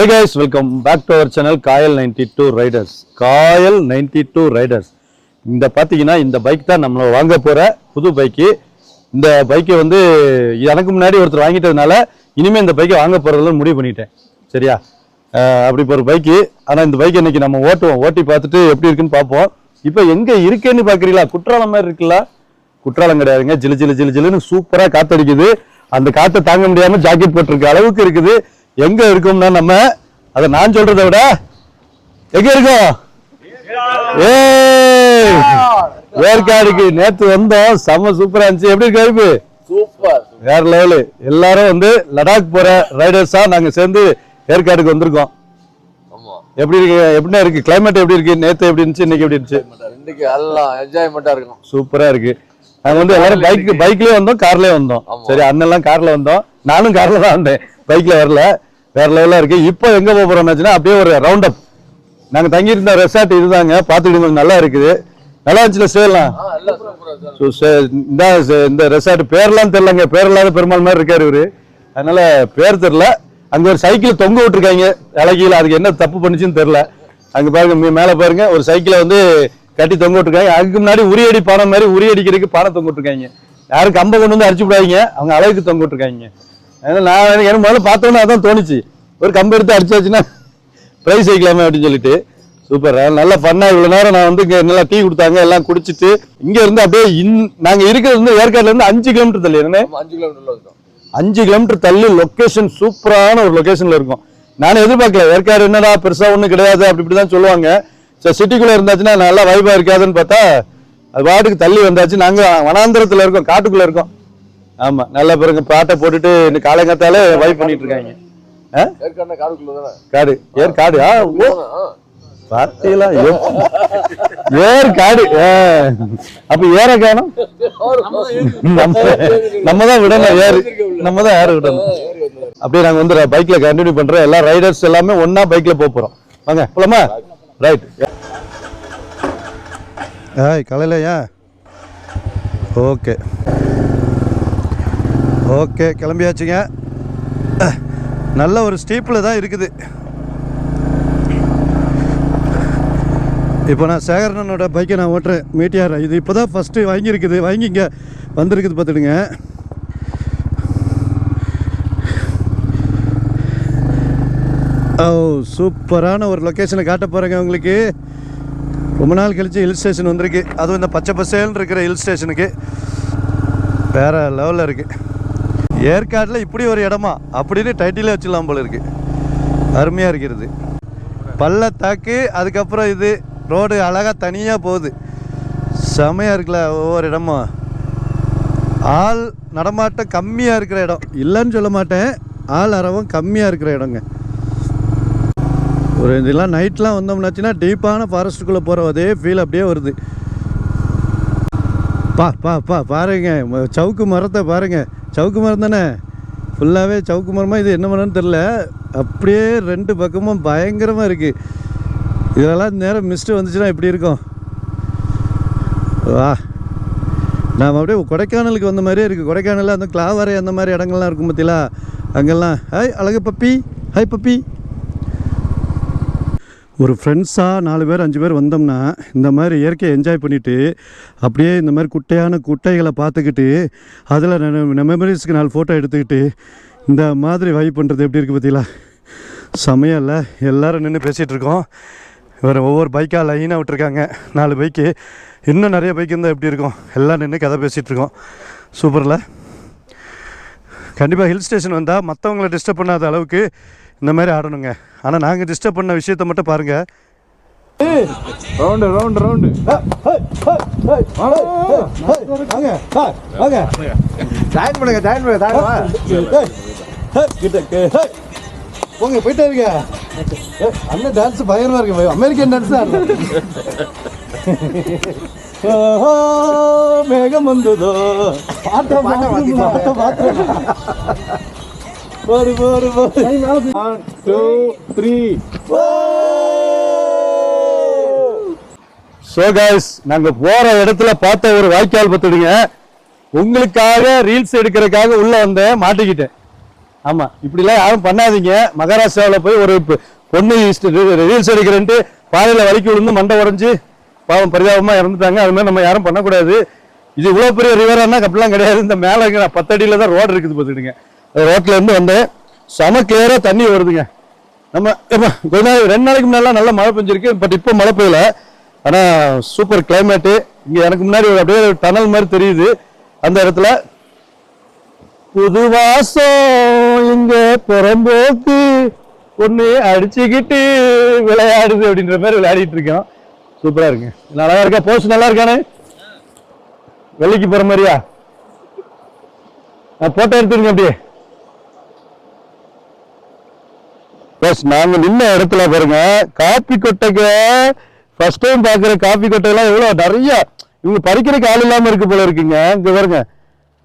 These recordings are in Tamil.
Hey guys welcome back to our channel Kayal ninety two riders Kayal ninety two riders இந்த பார்த்தீங்கன்னா இந்த பைக் தான் நம்மளை வாங்க போகிற புது பைக்கு இந்த பைக்கை வந்து எனக்கு முன்னாடி ஒருத்தர் வாங்கிட்டதுனால இனிமேல் இந்த பைக்கை வாங்க போகிறதுல முடிவு பண்ணிட்டேன். சரியா? அப்படி ஒரு பைக்கு ஆனால் இந்த பைக் இன்னைக்கு நம்ம ஓட்டுவோம். ஓட்டி பார்த்துட்டு எப்படி இருக்குன்னு பார்ப்போம். இப்போ எங்கே இருக்கேன்னு பார்க்குறீங்களா குற்றாலம் மாதிரி இருக்குல்ல? குற்றாலம் கிடையாதுங்க. ஜிலு ஜிலு ஜிலு ஜிலுன்னு சூப்பராக காற்றடிக்குது அந்த காற்றை தாங்க முடியாமல் ஜாக்கெட் போட்டிருக்க அளவுக்கு இருக்குது. எங்கே இருக்கோம்னா நம்ம அதை நான் சொல்றதை விட எங்க இருக்கோம் ஏய் வேர்க்காடுக்கு நேத்து வந்தோம். செம்ம சூப்பரா இருந்துச்சு. எப்படி இருக்கு சூப்பர். வேற லெவலு எல்லாரும் வந்து லடாக் போற ரைடர்ஸா நாங்க சேர்ந்து ஏற்காடுக்கு வந்திருக்கோம். எப்படி இருக்கு? எப்படின்னா இருக்கு? கிளைமேட் எப்படி இருக்கு? நேத்து எப்படி இருந்துச்சு? இன்னைக்கு எப்படி இருந்துச்சு? இன்னைக்கு எல்லாம் என்ஜாய்மெண்டா இருக்கும் சூப்பரா இருக்கு. நாங்க வந்து எல்லாரும் பைக் பைக்லயே வந்தோம் கார்லயே வந்தோம். சரி அண்ணெல்லாம் கார்ல வந்தோம். நானும் கார்ல தான் வந்தேன். பைக்ல வரல. வேற லெவலா இருக்கு. இப்போ எங்க போக போறோம்னாச்சுன்னா அப்படியே ஒரு ரவுண்ட் அப் நாங்க தங்கி இருந்த ரெசார்ட் இதுதாங்க. பாத்துக்கிட்டு கொஞ்சம் நல்லா இருக்குது. நல்லா இருந்துச்சுல ஸ்டே எல்லாம் ஆ எல்லாம் சூப்பரா சார் So, சே- இந்த இந்த ரெசார்ட் பேர்லாம் தெரியலங்க. பேர் இல்லாத பெருமாள் மாதிரி இருக்காரு இவரு. அதனால பேர் தெரியல. அங்க ஒரு சைக்கிள் தொங்க விட்டுருக்காங்க. இலக்கியில அதுக்கு என்ன தப்பு பண்ணுச்சுன்னு தெரியல. அங்க பாருங்க மேல பாருங்க. ஒரு சைக்கிளை வந்து கட்டி தொங்க விட்டுருக்காங்க. அதுக்கு முன்னாடி உரியடி பானை மாதிரி உரியடிக்கிறதுக்கு பானை தொங்க விட்டுருக்காங்க. யாரும் கம்பை கொண்டு வந்து அடிச்சு விடாதீங்க. அவங்க அளவுக்கு தொங்க விட்டுருக்காங்க. அதனால நான் எனக்கு முதல்ல பார்த்தோன்னே அதான் தோணுச்சு. ஒரு கம்பை எடுத்து அடிச்சாச்சுன்னா ப்ரைஸ் வைக்கலாமே அப்படின்னு சொல்லிட்டு. சூப்பர் நல்லா பண்ணா இவ்வளவு நேரம் நான் வந்து இங்க நல்லா டீ கொடுத்தாங்க எல்லாம் குடிச்சிட்டு இங்க இருந்து அப்படியே இன் நாங்க இருக்கிறது வந்து இருந்து அஞ்சு கிலோமீட்டர் தள்ளி என்ன அஞ்சு கிலோமீட்டர்ல இருக்கும். அஞ்சு கிலோமீட்டர் தள்ளி லொகேஷன் சூப்பரான ஒரு லொகேஷன்ல இருக்கும். நானும் எதிர்பார்க்கல ஏற்காடு என்னடா பெருசா ஒண்ணும் கிடையாது அப்படி இப்படி தான் சொல்லுவாங்க. சரி சிட்டிக்குள்ள இருந்தாச்சுன்னா நல்லா வைபா இருக்காதுன்னு பார்த்தா அது பாட்டுக்கு தள்ளி வந்தாச்சு. நாங்க வனாந்திரத்துல இருக்கோம் காட்டுக்குள்ள இருக்கோம். ஆமா நல்லா பாருங்க பாட்டை போட்டுட்டு இந்த காலங்காத்தாலே வைப் பண்ணிட்டு இருக்காங்க. காடு ஏர் காடு? ஆ ஓ ஆ. பார்த்தீங்களா ஏர் காடு? ஆ. அப்ப ஏற காணும்? நம்ம நம்ம தான் விடணும் ஏறு. நம்ம தான் ஏற விடணும். அப்படியே நாங்க வந்து பைக்ல கண்டினியூ பண்றோம். எல்லா ரைடர்ஸ் எல்லாமே ஒண்ணா பைக்ல போக போறோம். வாங்க போலாமா? ரைட் ஏய் கலையிலையா? Okay okay கிளம்பியாச்சுங்க. நல்ல ஒரு ஸ்டீப்பில் தான் இருக்குது. இப்போ நான் சேகரனோட பைக்கை நான் ஓட்டுறேன். மீட்டியார் இது இப்போ தான் ஃபஸ்ட்டு வாங்கியிருக்குது. வாங்கி இங்கே வந்திருக்குது பார்த்துடுங்க. ஓ சூப்பரான ஒரு லொக்கேஷனை காட்ட போகிறேங்க உங்களுக்கு. ரொம்ப நாள் கழிச்சு ஹில் ஸ்டேஷன் வந்திருக்கு. அதுவும் இந்த பச்சை பசேல்னு இருக்கிற ஹில் ஸ்டேஷனுக்கு வேறு லெவலில் இருக்குது ஏற்காட்டில் இப்படி ஒரு இடமா? அப்படின்னு டைட்டிலே வச்சிடலாம் போல இருக்கு. அருமையாக இருக்கிறது. பள்ளத்தாக்கு அதுக்கப்புறம் இது ரோடு அழகாக தனியாக போகுது. செமையாக இருக்குல்ல ஒவ்வொரு இடமும். ஆள் நடமாட்டம் கம்மியாக இருக்கிற இடம். இல்லைன்னு சொல்ல மாட்டேன். ஆள் அரவம் கம்மியாக இருக்கிற இடங்க. ஒரு இதெல்லாம் நைட்லாம் வந்தோம்னாச்சுன்னா டீப்பான ஃபாரஸ்ட்டுக்குள்ளே போகிற அதே ஃபீல் அப்படியே வருது. பா பா பா பாருங்க. சவுக்கு மரத்தை பாருங்க. சவுக்கு மரம் தானே? ஃபுல்லாகவே சவுக்கு மரமாக இது என்ன மரம்னு தெரில அப்படியே ரெண்டு பக்கமும் பயங்கரமாக இருக்குது இதெல்லாம் நேரம் மிஸ்ட்டு வந்துச்சுன்னா எப்படி இருக்கும்? வா. நாம் அப்படியே கொடைக்கானலுக்கு வந்த மாதிரியே இருக்குது கொடைக்கானலில் அந்த கிளாவரை அந்த மாதிரி இடங்கள்லாம் இருக்கும் பார்த்தீங்களா அங்கெல்லாம். ஹாய் அழகு பப்பி. Hi puppy. ஒரு ஃப்ரெண்ட்ஸாக நாலு பேர் அஞ்சு பேர் வந்தோம்னா இந்த மாதிரி இயற்கையை என்ஜாய் பண்ணிவிட்டு அப்படியே இந்த மாதிரி குட்டையான குட்டைகளை பார்த்துக்கிட்டு அதில் மெமரிஸ்க்கு நாலு ஃபோட்டோ எடுத்துக்கிட்டு இந்த மாதிரி வைப் பண்ணுறது எப்படி இருக்குது பார்த்தீங்களா? செமையா இல்லை எல்லோரும் நின்று பேசிகிட்ருக்கோம் வேறு ஒவ்வொரு பைக்காக லைனாக விட்டுருக்காங்க. நாலு பைக்கு இன்னும் நிறைய பைக் இருந்தால் எப்படி இருக்கும்? எல்லாம் நின்று கதை பேசிகிட்ருக்கோம் சூப்பரில் கண்டிப்பாக ஹில் ஸ்டேஷன் வந்தால் மற்றவங்கள டிஸ்டர்ப் பண்ணாத அளவுக்கு இந்த மாதிரி ஆடணுங்க. ஆனால் நாங்கள் டிஸ்டர்ப் பண்ண விஷயத்த மட்டும் பாருங்கள் ரவுண்டு ரவுண்டு ரவுண்டு ஜாயின் பண்ணுங்க ஜாயின் பண்ணுங்க தாங்க போங்க போயிட்டே இருக்க ஏய், அண்ணன் டான்ஸ் பயங்கரமா இருக்கு அமெரிக்கன் டான்ஸ் தான் மேகம் வந்ததோ. பாட்ட பாட்ட பாட்ட போடு போடு போடு. One two three so guys நாங்க போற இடத்துல பார்த்த ஒரு வாய்க்கால் பத்துடுங்க. உங்களுக்காக ரீல்ஸ் எடுக்கிறதுக்காக உள்ள வந்தேன் மாட்டிக்கிட்டேன். ஆமா இப்படிலாம் யாரும் பண்ணாதீங்க. மகாராஷ்டிராவில் போய் ஒரு பொ- பொண்ணு ரீல்ஸ் எடுக்கிறேன்ட்டு பாதையில வலிக்கு விழுந்து மண்டை உடைஞ்சு பாவம் பரிதாபமா இறந்துட்டாங்க. அது மாதிரி நம்ம யாரும் பண்ணக்கூடாது. இது இவ்வளவு பெரிய ரிவரானா அப்படிலாம் கிடையாது. இந்த மேல பத்தடியில தான் ரோடு இருக்குது பார்த்துக்கிடுங்க ரோட்லேருந்து வந்தேன் செம கிளியராக தண்ணி வருதுங்க. நம்ம எப்ப கொஞ்ச நாள் ரெண்டு நாளைக்கு முன்னாடிலாம் நல்லா மழை பெஞ்சிருக்கு பட் இப்போ மழை பெய்யல. ஆனால் சூப்பர் கிளைமேட்டு இங்கே எனக்கு முன்னாடி ஒரு அப்படியே ஒரு டனல் மாதிரி தெரியுது. அந்த இடத்துல புது வாசம் இங்க புறம்போக்கு ஒன்று அடிச்சுக்கிட்டு விளையாடுது அப்படின்ற மாதிரி விளையாடிட்டு இருக்கோம். சூப்பராக இருக்கு நல்லா இருக்கா? போஸ்ட் நல்லா இருக்கானே? வெள்ளிக்கு போகிற மாதிரியா? போட்டோ எடுத்துருங்க அப்படியே. பஸ் நாங்க நின்ன இடத்துல பாருங்க காப்பி கொட்டைக்கு ஃபர்ஸ்ட் டைம் பாக்குற காப்பி கொட்டையெல்லாம் எவ்வளவு நிறைய. இவங்க பறிக்கிறதுக்கு ஆள் இல்லாம இருக்கு போல இருக்குங்க. இங்க பாருங்க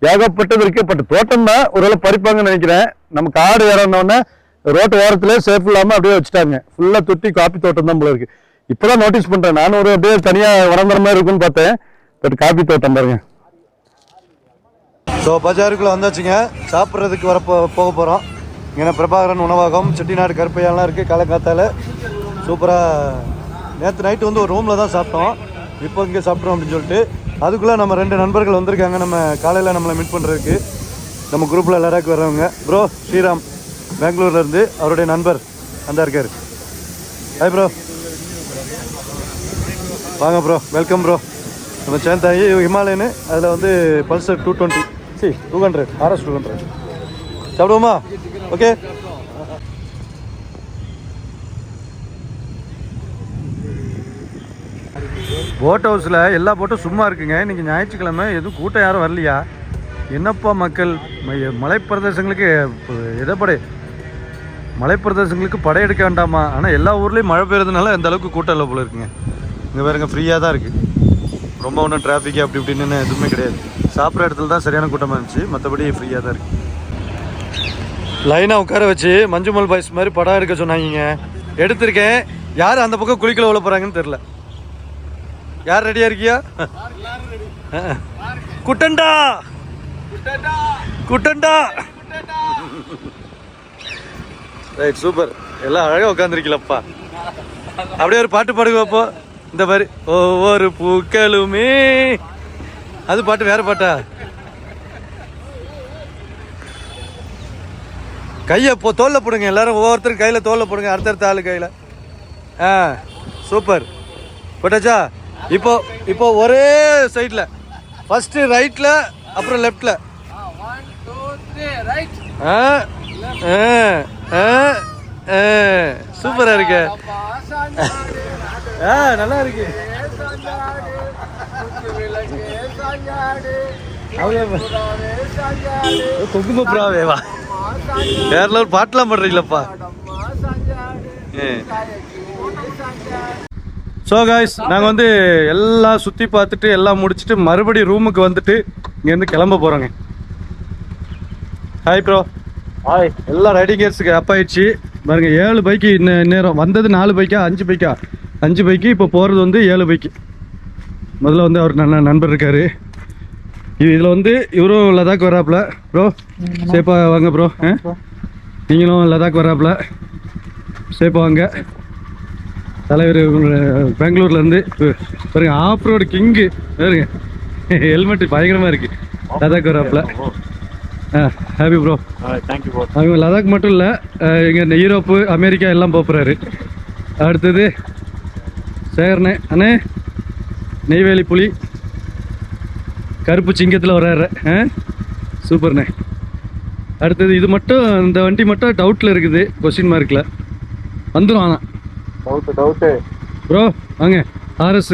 ஏகப்பட்டது இருக்கு. பட் தோட்டம் தான் ஒருவேளை பறிப்பாங்கன்னு நினைக்கிறேன். நம்ம காடு இறந்தோடனே ரோட்டு ஓரத்துல சேஃப் இல்லாம அப்படியே வச்சுட்டாங்க. ஃபுல்லா துட்டி காப்பி தோட்டம் தான் போல இருக்கு. இப்பதான் நோட்டீஸ் பண்றேன். நானும் ஒரு அப்படியே தனியா வளர்ந்துற மாதிரி இருக்குன்னு பார்த்தேன். பட் காப்பி தோட்டம் பாருங்க. ஸோ பஜாருக்குள்ள வந்தாச்சுங்க. சாப்பிட்றதுக்கு வர போக போகிறோம் இங்கே பிரபாகரன் உணவகம் செட்டிநாடு கருப்பையெல்லாம் இருக்குது காலக்காத்தால சூப்பராக நேற்று நைட்டு வந்து ஒரு ரூமில் தான் சாப்பிட்டோம். இப்போ இங்கே சாப்பிட்றோம் அப்படின்னு சொல்லிட்டு. அதுக்குள்ளே நம்ம ரெண்டு நண்பர்கள் வந்திருக்காங்க. நம்ம காலையில் நம்மளை மீட் பண்ணுறதுக்கு நம்ம குரூப்பில் லடாக் வர்றவங்க. ப்ரோ ஸ்ரீராம் பெங்களூர்லேருந்து அவருடைய நண்பர். அந்த இருக்கார். ஹாய் ப்ரோ வாங்க ப்ரோ வெல்கம் ப்ரோ நம்ம சேந்தாயி ஹிமாலயனு அதில் வந்து Pulsar two twenty C two hundred RS two hundred சாப்பிடுவோமா? Okay boat ஹவுஸில் எல்லா போட்டும் சும்மா இருக்குங்க. இன்றைக்கி ஞாயிற்றுக்கிழமை எதுவும் கூட்டம் யாரும் வரலையா? என்னப்பா மக்கள்? மலைப்பிரதேசங்களுக்கு எதப்படை மலைப்பிரதேசங்களுக்கு படையெடுக்க வேண்டாமா? ஆனால் எல்லா ஊர்லேயும் மழை பெய்யறதுனால எந்த அளவுக்கு கூட்டம் இல்லை போல இருக்குங்க. இங்கே வேறுங்க ஃப்ரீயாக தான் இருக்குது ரொம்ப ஒன்றும் டிராஃபிக் அப்படி இப்படின்னு எதுவுமே கிடையாது. சாப்பிட்ற இடத்துல தான் சரியான கூட்டமாக இருந்துச்சு. மற்றபடி ஃப்ரீயாக தான் இருக்குது லைனாக உட்கார வச்சு மஞ்சுமல் பாய்ஸ் மாதிரி படம் எடுக்க சொன்னாங்க. எடுத்திருக்கேன். யார் அந்த பக்கம் குளிக்கல உள்ள போகிறாங்கன்னு தெரில யார் ரெடியாக இருக்கியா? குட்டண்டா! குட்டண்டா! Right super. எல்லாம் அழகாக உட்காந்துருக்கீங்களப்பா அப்படியே ஒரு பாட்டு பாடுங்க அப்போ. இந்த மாதிரி ஒவ்வொரு பூக்களுமே. அது பாட்டு வேற பாட்டா? கையை போ தோல்ல போடுங்க எல்லாரும் ஒவ்வொருத்தரும் கையில் தோல்ல போடுங்க அடுத்தடுத்த ஆளு கையில். ஆ சூப்பர் போட்டாச்சா? இப்போ இப்போ ஒரே சைடில் ஃபஸ்ட்டு ரைட்டில் அப்புறம் லெஃப்டில் ஆ ஆ ஆ சூப்பராக இருக்கு. ஆ நல்லா இருக்கு. குங்கும புறாவேவா வேற ஒரு பாட்டுலாம் பாடுறீங்களப்பா ஸோ காய்ஸ் நாங்கள் வந்து எல்லாம் சுற்றி பார்த்துட்டு எல்லாம் முடிச்சுட்டு மறுபடியும் ரூமுக்கு வந்துட்டு இங்கேருந்து கிளம்ப போகிறோங்க ஹாய் ப்ரோ ஹாய் எல்லாம் ரைடிங் கேர்ஸுக்கு அப் ஆயிடுச்சு. பாருங்க ஏழு பைக்கு இன்ன நேரம் வந்தது நாலு பைக்கா அஞ்சு பைக்கா அஞ்சு பைக்கு இப்போ போகிறது வந்து ஏழு பைக்கு முதல்ல வந்து அவர் நல்ல நண்பர் இருக்காரு. இதில் வந்து இவரும் லதாக் வராப்புல ப்ரோ சேப்பா வாங்க ப்ரோ நீங்களும் லதாக் வராப்புல சேப்பா வாங்க. தலைவர் பெங்களூர்லேருந்து பாருங்க ஆஃப் ரோடு கிங்கு. பாருங்க ஹெல்மெட் பயங்கரமாக இருக்கு. லதாக் வராப்புல ஆ happy bro. Thank you bro அவங்க லதாக் மட்டும் இல்லை இங்கே யூரோப்பு அமெரிக்கா எல்லாம் போகிறாரு அடுத்தது சேகர்ண்ணே அண்ணே நெய்வேலி புலி. கருப்பு சிங்கத்தில் வர்றாரு. ஆ? சூப்பர்ண்ணே. அடுத்தது இது மட்டும் இந்த வண்டி மட்டும் டவுட்டில் இருக்குது கொஸ்டின் மார்க்கில் வந்துடும் ஆனால் டவுட்டு டவுட்டு ப்ரோ வாங்க. RS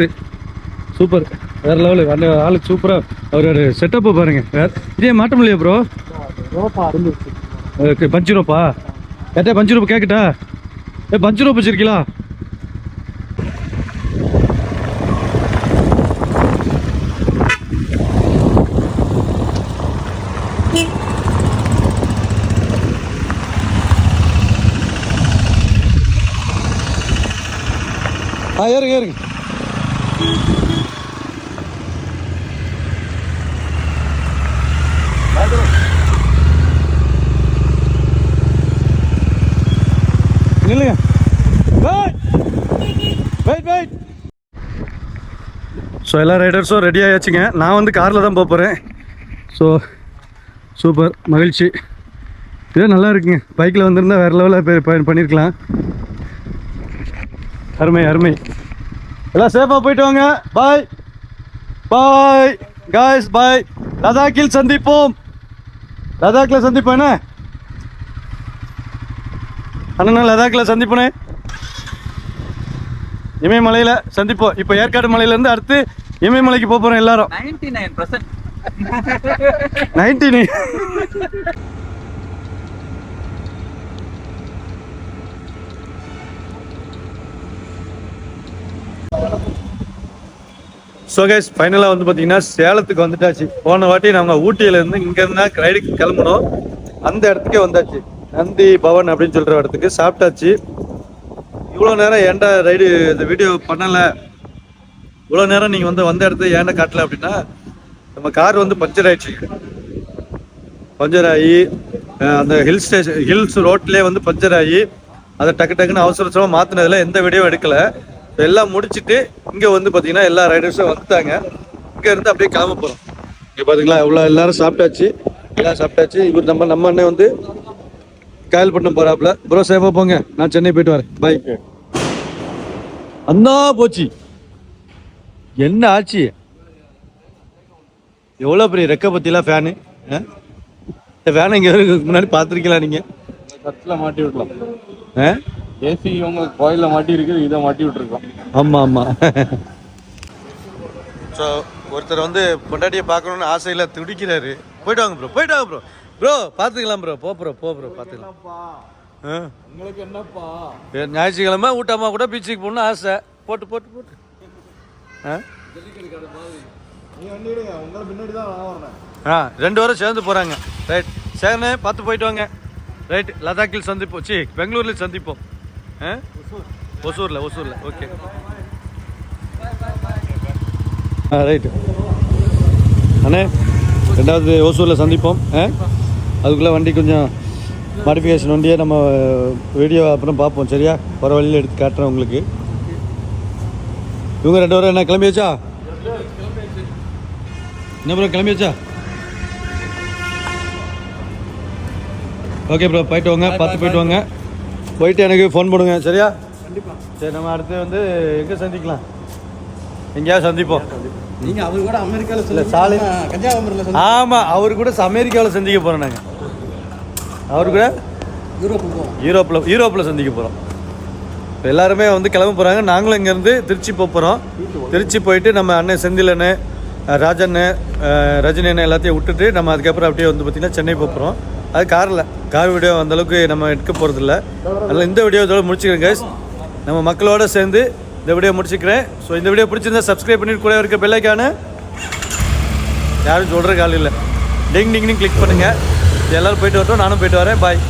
super. வேற லெவலு அந்த ஆளுக்கு சூப்பராக அவரோட செட்டப்பை பாருங்க. வேற இதே மாட்ட முடியல ப்ரோ பஞ்சு ரோப்பா? ஏட்டா பஞ்சு ரோப்பு கேட்கட்டா ஏ பஞ்சு ரோப் வச்சிருக்கீங்களா ஸோ எல்லா ரைடர்ஸும் ரெடி ஆயாச்சுங்க. நான் வந்து காரில் தான் போக போகிறேன் ஸோ சூப்பர் மகிழ்ச்சி. இதே நல்லா இருக்குங்க. பைக்கில் வந்திருந்தால் வேறு லெவலில் பண்ணியிருக்கலாம் அருமை அருமை. எல்லாம் சேஃபாக போயிட்டு வாங்க. பாய் பாய் காய்ஸ் பாய் லதாக்கில் சந்திப்போம். லதாக்கில் சந்திப்போம் என்ன? அண்ணா லதாக்கில் சந்திப்பேனே. இமயமலையில் சந்திப்போம். இப்போ ஏற்காடு மலையிலேருந்து அடுத்து இமயமலைக்கு போக போகிறோம் எல்லாரும். Ninety nine percent nineteen so guys ஃபைனலாக வந்து பார்த்தீங்கன்னா சேலத்துக்கு வந்துட்டாச்சு. போன வாட்டி நாங்கள் ஊட்டியிலேருந்து இங்கேருந்து ரைடுக்கு கிளம்பணும் அந்த இடத்துக்கே வந்தாச்சு. நந்தி பவன் அப்படின்னு சொல்கிற இடத்துக்கு சாப்பிட்டாச்சு. இவ்வளோ நேரம் ஏன்டா ரைடு இந்த வீடியோ பண்ணலை? இவ்வளோ நேரம் நீங்கள் வந்து வந்த இடத்த ஏன்டா காட்டல அப்படின்னா நம்ம கார் வந்து பஞ்சர் ஆயிடுச்சு. பஞ்சர் ஆகி அந்த ஹில் ஸ்டேஷன் ஹில்ஸ் ரோட்லேயே வந்து பஞ்சர் ஆகி அதை டக்கு டக்குன்னு அவசர அவசரமாக மாற்றினதில் எந்த வீடியோ எடுக்கலை. எல்லாம் முடிச்சுட்டு இங்கே வந்து பார்த்தீங்கன்னா எல்லா ரைடர்ஸும் வந்துட்டாங்க. இங்கே இருந்து அப்படியே கிளம்ப போகிறோம் இங்கே பார்த்தீங்களா இவ்வளோ எல்லாரும் சாப்பிட்டாச்சு. எல்லாம் சாப்பிட்டாச்சு. இவர் நம்ம நம்ம அண்ணன் வந்து காயல்பட்டினம் போகிறாப்புல ப்ரோ சேஃபாக போங்க. நான் சென்னை போயிட்டு வரேன். பை அண்ணா போச்சு. என்ன ஆச்சு? எவ்வளோ பெரிய ரெக்க பத்திலாம் ஃபேனு இந்த ஃபேனை இங்கே முன்னாடி பார்த்துருக்கலாம் நீங்கள் கட்டில் மாட்டி விடலாம். ஆ? ஏசி உங்க கோயில்ல மாட்டி இருக்குது இதை மாட்டி விட்டுருக்கோம். ஆமாம் ஆமாம் ஸோ ஒருத்தர் வந்து பொண்டாட்டியை பார்க்கணுன்னு ஆசையில் துடிக்கிறாரு. போயிட்டு வாங்க ப்ரோ போயிட்டு வாங்க ப்ரோ ப்ரோ பார்த்துக்கலாம் ப்ரோ போ ப்ரோ போ ப்ரோ பார்த்துக்கலாம். ஆ? உங்களுக்கு என்னப்பா? ஞாயிற்றுக்கிழமை ஊட்டம்மா கூட பீச்சுக்கு போகணும்னு ஆசை. போட்டு போட்டு போட்டு. ஆ? வண்டி உங்களை பின்னாடி தான் ஆ ரெண்டு பேரும் சேர்ந்து போகிறாங்க ரைட் சேர்ந்து பார்த்து போயிட்டு வாங்க. ரைட் லதாக்கில் சந்திப்போம். சி பெங்களூரில் சந்திப்போம். ஆ? ஒசூரில் ஒசூரில். ஓகே ஆ ரைட்டு அண்ணே ரெண்டாவது ஓசூரில் சந்திப்போம். ஆ? அதுக்குள்ளே வண்டி கொஞ்சம் மாடிஃபிகேஷன் வண்டியை நம்ம வீடியோ அப்புறம் பார்ப்போம். சரியா? பரவாயில்ல எடுத்து காட்டுறேன் உங்களுக்கு. இவங்க ரெண்டு பேரும் என்ன கிளம்பியாச்சா என்ன ப்ரோ கிளம்பியாச்சா ஓகே ப்ரோ போயிட்டு வாங்க பார்த்து போயிட்டு வாங்க. போயிட்டு எனக்கு ஃபோன் பண்ணுங்க சரியா? சரி நம்ம அடுத்து வந்து எங்கே சந்திக்கலாம்? எங்கேயாவது சந்திப்போம். நீங்க அவர் கூட அமெரிக்கால இல்ல, சாலை கன்னியாகுமரியில் ஆமாம் அவர் கூட அமெரிக்காவில் சந்திக்க போகிறோம் நாங்கள் அவர் கூட? யூரோப்பு போவோம். யூரோப்பில் யூரோப்பில் சந்திக்க போகிறோம் எல்லாருமே வந்து கிளம்ப போகிறாங்க நாங்களும் இங்கேருந்து திருச்சி போக போகிறோம் திருச்சி போயிட்டு நம்ம அண்ணன் செந்தில் ராஜன் ராஜண்ணு ரஜினி அண்ணன் எல்லாத்தையும் விட்டுட்டு நம்ம அதுக்கப்புறம் அப்படியே வந்து பார்த்திங்கன்னா சென்னை போகிறோம் அது காரில். கார் வீடியோ அந்தளவுக்கு நம்ம எடுக்க போகிறதில்ல அதனால் இந்த வீடியோ இதோட முடிச்சுக்கிறேன் கைஸ் நம்ம மக்களோட சேர்ந்து இந்த வீடியோ முடிச்சுக்கிறேன். ஸோ இந்த வீடியோ பிடிச்சிருந்தா சப்ஸ்கிரைப் பண்ணிட்டு கூட இருக்க பெல்லைக்கான யாரும் சொல்கிற கால் இல்லை. டிங் டிங்னு கிளிக் பண்ணுங்கள் எல்லோரும் போயிட்டு வரட்டும். நானும் போயிட்டு வரேன். பாய்